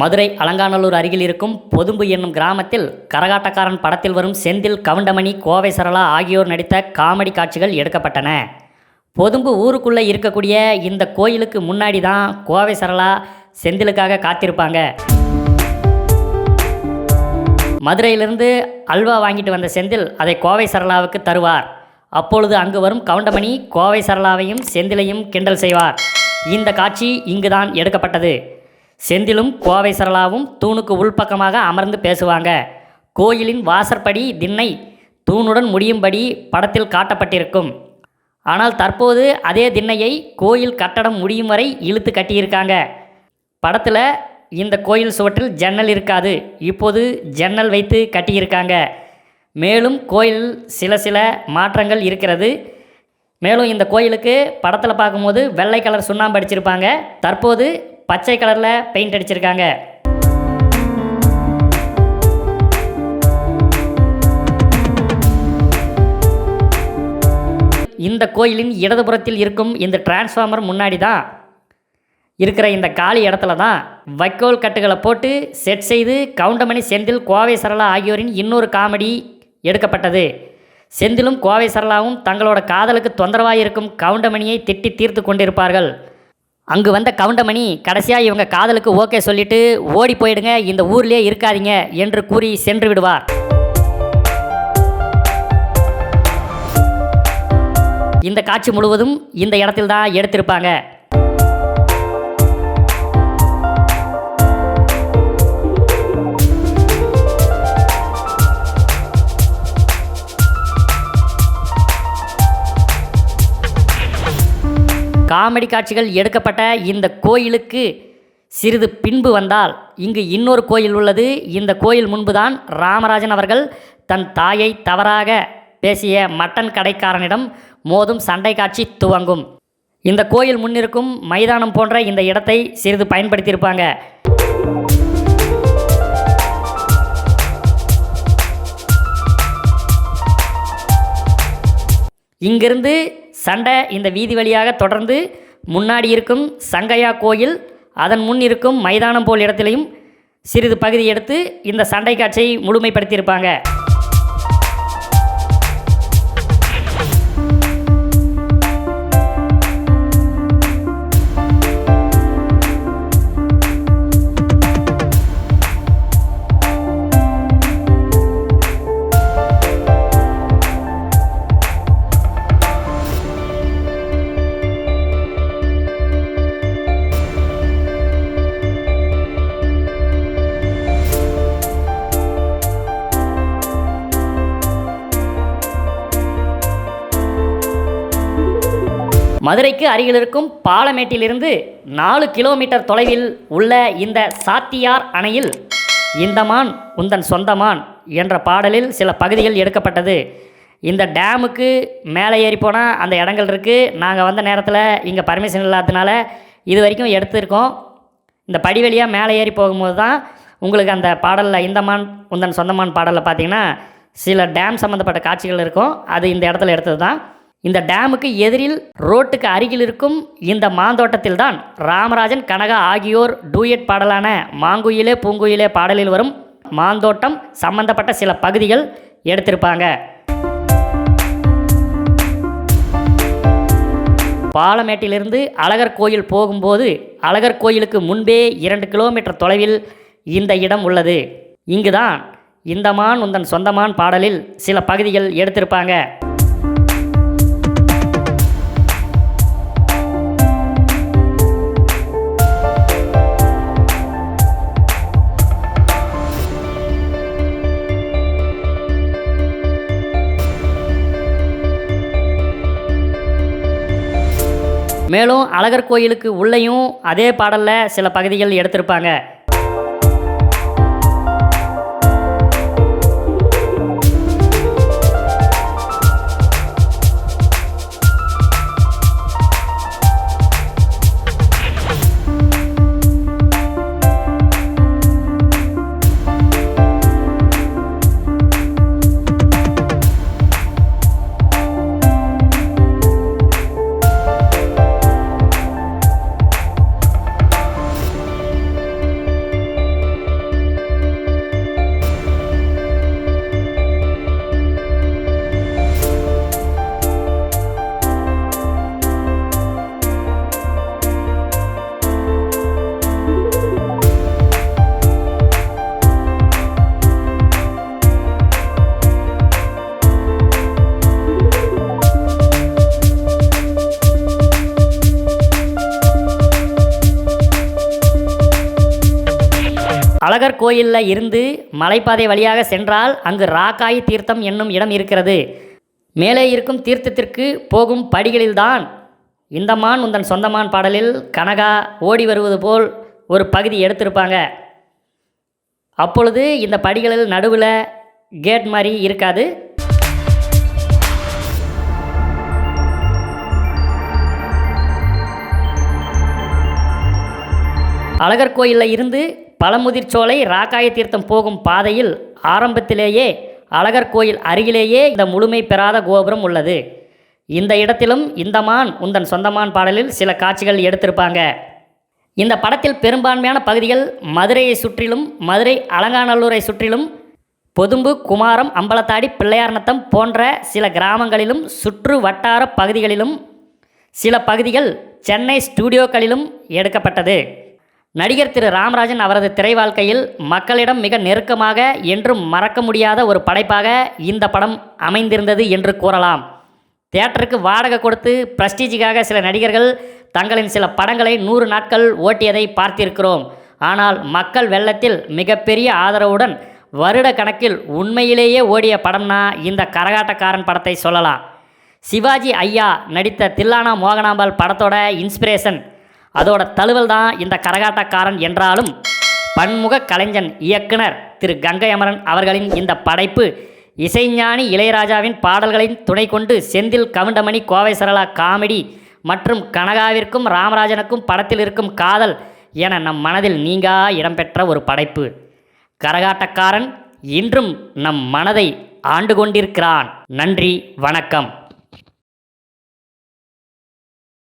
மதுரை அலங்காநல்லூர் அருகில் இருக்கும் பொதும்பு என்னும் கிராமத்தில் கரகாட்டக்காரன் படத்தில் வரும் செந்தில் கவுண்டமணி கோவை சரளா ஆகியோர் நடித்த காமெடி காட்சிகள் எடுக்கப்பட்டன. பொதும்பு ஊருக்குள்ளே இருக்கக்கூடிய இந்த கோயிலுக்கு முன்னாடி தான் கோவை சரளா செந்திலுக்காக காத்திருப்பாங்க. மதுரையிலிருந்து அல்வா வாங்கிட்டு வந்த செந்தில் அதை கோவை சரளாவுக்கு தருவார். அப்பொழுது அங்கு வரும் கவுண்டமணி கோவை சரளாவையும் செந்திலையும் கிண்டல் செய்வார். இந்த காட்சி இங்குதான் எடுக்கப்பட்டது. செந்திலும் கோவை சரளாவும் தூணுக்கு உள்பக்கமாக அமர்ந்து பேசுவாங்க. கோயிலின் வாசற்படி திண்ணை தூணுடன் முடியும்படி படத்தில் காட்டப்பட்டிருக்கும். ஆனால் தற்போது அதே திண்ணையை கோயில் கட்டடம் முடியும் வரை இழுத்து கட்டியிருக்காங்க. படத்தில் இந்த கோயில் சுவற்றில் ஜன்னல் இருக்காது. இப்போது ஜன்னல் வைத்து கட்டியிருக்காங்க. மேலும் கோயில் சில சில மாற்றங்கள் இருக்கிறது. மேலும் இந்த கோயிலுக்கு படத்தில் பார்க்கும்போது வெள்ளை கலர் சுண்ணாம்பு அடிச்சிருப்பாங்க. தற்போது பச்சை கலரில் பெயிண்ட் அடிச்சிருக்காங்க. இந்த கோயிலின் இடதுபுறத்தில் இருக்கும் இந்த டிரான்ஸ்ஃபார்மர் முன்னாடி தான் இருக்கிற இந்த காலி இடத்துல தான் வைக்கோல் கட்டுகளை போட்டு செட் செய்து கவுண்டமணி செந்தில் கோவை சரளா ஆகியோரின் இன்னொரு காமெடி எடுக்கப்பட்டது. செந்திலும் கோவை சரளாவும் தங்களோட காதலுக்கு தொந்தரவாக இருக்கும் கவுண்டமணியை திட்டி தீர்த்து கொண்டிருப்பார்கள். அங்கு வந்த கவுண்டமணி கடைசியாக இவங்க காதலுக்கு ஓகே சொல்லிட்டு ஓடி போயிடுங்க இந்த ஊர்லேயே இருக்காதீங்க என்று கூறி சென்று விடுவார். இந்த காட்சி முழுவதும் இந்த இடத்தில் தான் எடுத்திருப்பாங்க. காமெடி காட்சிகள் எடுக்கப்பட்ட இந்த கோயிலுக்கு சிறிது பின்பு வந்தால் இங்கு இன்னொரு கோயில் உள்ளது. இந்த கோயில் முன்புதான் ராமராஜன் அவர்கள் தன் தாயை தவறாக பேசிய மட்டன் கடைக்காரனிடம் மோதும் சண்டை காட்சி துவங்கும். இந்த கோயில் முன்னிருக்கும் மைதானம் போன்ற இந்த இடத்தை சிறிது பயன்படுத்தியிருப்பாங்க. இங்கிருந்து சண்டை இந்த வீதி வழியாக தொடர்ந்து முன்னாடி இருக்கும் சங்கையா கோயில் அதன் முன் இருக்கும் மைதானம் போல் இடத்திலையும் சிறிது பகுதி எடுத்து இந்த சண்டை காட்சியை முழுமைப்படுத்தியிருப்பாங்க. மதுரைக்கு அருகில் இருக்கும் பாலமேட்டிலிருந்து நாலு கிலோமீட்டர் தொலைவில் உள்ள இந்த சாத்தியார் அணையில் இந்த மான் உந்தன் சொந்தமான் என்ற பாடலில் சில பகுதிகள் எடுக்கப்பட்டது. இந்த டேமுக்கு மேலே ஏறி போனால் அந்த இடங்கள் இருக்குது நாங்கள் வந்த நேரத்தில் இங்கே பர்மிஷன் இல்லாததுனால இது வரைக்கும் எடுத்திருக்கோம். இந்த படி வழியாக மேலே ஏறி போகும்போது தான் உங்களுக்கு அந்த பாடலில் இந்த மான் உந்தன் சொந்தமான் பாடலில் பார்த்தீங்கன்னா சில டேம் சம்மந்தப்பட்ட காட்சிகள் இருக்கும். அது இந்த இடத்துல எடுத்தது தான் இந்த டேமுக்கு எதிரில் ரோட்டுக்கு அருகில் இருக்கும் இந்த மாந்தோட்டத்தில் தான் ராமராஜன் கனகா ஆகியோர் டூயட் பாடலான மாங்குயிலே பூங்குயிலே பாடலில் வரும் மாந்தோட்டம் சம்பந்தப்பட்ட சில பகுதிகள் எடுத்திருப்பாங்க. பாலமேட்டிலிருந்து அழகர் கோயில் போகும்போது அழகர் கோயிலுக்கு முன்பே இரண்டு கிலோமீட்டர் தொலைவில் இந்த இடம் உள்ளது. இங்குதான் இந்த மான் உந்தன் சொந்தமான் பாடலில் சில பகுதிகள் எடுத்திருப்பாங்க. மேலும் அழகர் கோயிலுக்கு உள்ளேயும் அதே பாடலில் சில பகுதிகள் எடுத்திருப்பாங்க. அழகர் கோயிலில் இருந்து மலைப்பாதை வழியாக சென்றால் அங்கு ராக்காயி தீர்த்தம் என்னும் இடம் இருக்கிறது. மேலே இருக்கும் தீர்த்தத்திற்கு போகும் படிகளில்தான் இந்த மான் உந்தன் சொந்தமான் பாடலில் கனகா ஓடி வருவது போல் ஒரு பகுதி எடுத்திருப்பாங்க. அப்பொழுது இந்த படிகளில் நடுவில் கேட் மாதிரி இருக்காது. அழகர் கோயிலில் இருந்து பழமுதிர்ச்சோலை ராக்காய தீர்த்தம் போகும் பாதையில் ஆரம்பத்திலேயே அழகர் கோயில் அருகிலேயே இந்த முழுமை பெறாத கோபுரம் உள்ளது. இந்த இடத்திலும் இந்த மான் உந்தன் சொந்தமான் பாடலில் சில காட்சிகள் எடுத்திருப்பாங்க. இந்த படத்தில் பெரும்பான்மையான பகுதிகள் மதுரையை சுற்றிலும் மதுரை அலங்காநல்லூரை சுற்றிலும் பொதும்பு குமாரம் அம்பலத்தாடி பிள்ளையார்நத்தம் போன்ற சில கிராமங்களிலும் சுற்று வட்டார பகுதிகளிலும் சில பகுதிகள் சென்னை ஸ்டூடியோக்களிலும் எடுக்கப்பட்டது. நடிகர் திரு ராமராஜன் அவரது திரை வாழ்க்கையில் மக்களிடம் மிக நெருக்கமாக என்றும் மறக்க முடியாத ஒரு படைப்பாக இந்த படம் அமைந்திருந்தது என்று கூறலாம். தியேட்டருக்கு வாடகை கொடுத்து பிரஸ்டீஜுக்காக சில நடிகர்கள் தங்களின் சில படங்களை நூறு நாட்கள் ஓட்டியதை பார்த்திருக்கிறோம். ஆனால் மக்கள் வெள்ளத்தில் மிகப்பெரிய ஆதரவுடன் வருட கணக்கில் உண்மையிலேயே ஓடிய படம்னா இந்த கரகாட்டக்காரன் படத்தை சொல்லலாம். சிவாஜி ஐயா நடித்த தில்லானா மோகனாம்பால் படத்தோட இன்ஸ்பிரேஷன் அதோட தழுவல் தான் இந்த கரகாட்டக்காரன் என்றாலும் பன்முக கலைஞன் இயக்குனர் திரு கங்கை அமரன் அவர்களின் இந்த படைப்பு இசைஞானி இளையராஜாவின் பாடல்களின் துணை கொண்டு செந்தில் கவுண்டமணி கோவை சரளா காமெடி மற்றும் கனகாவிற்கும் ராமராஜனுக்கும் படத்தில் இருக்கும் காதல் என நம் மனதில் நீங்கா இடம்பெற்ற ஒரு படைப்பு. கரகாட்டக்காரன் இன்றும் நம் மனதை ஆண்டு கொண்டிருக்கிறான். நன்றி வணக்கம்.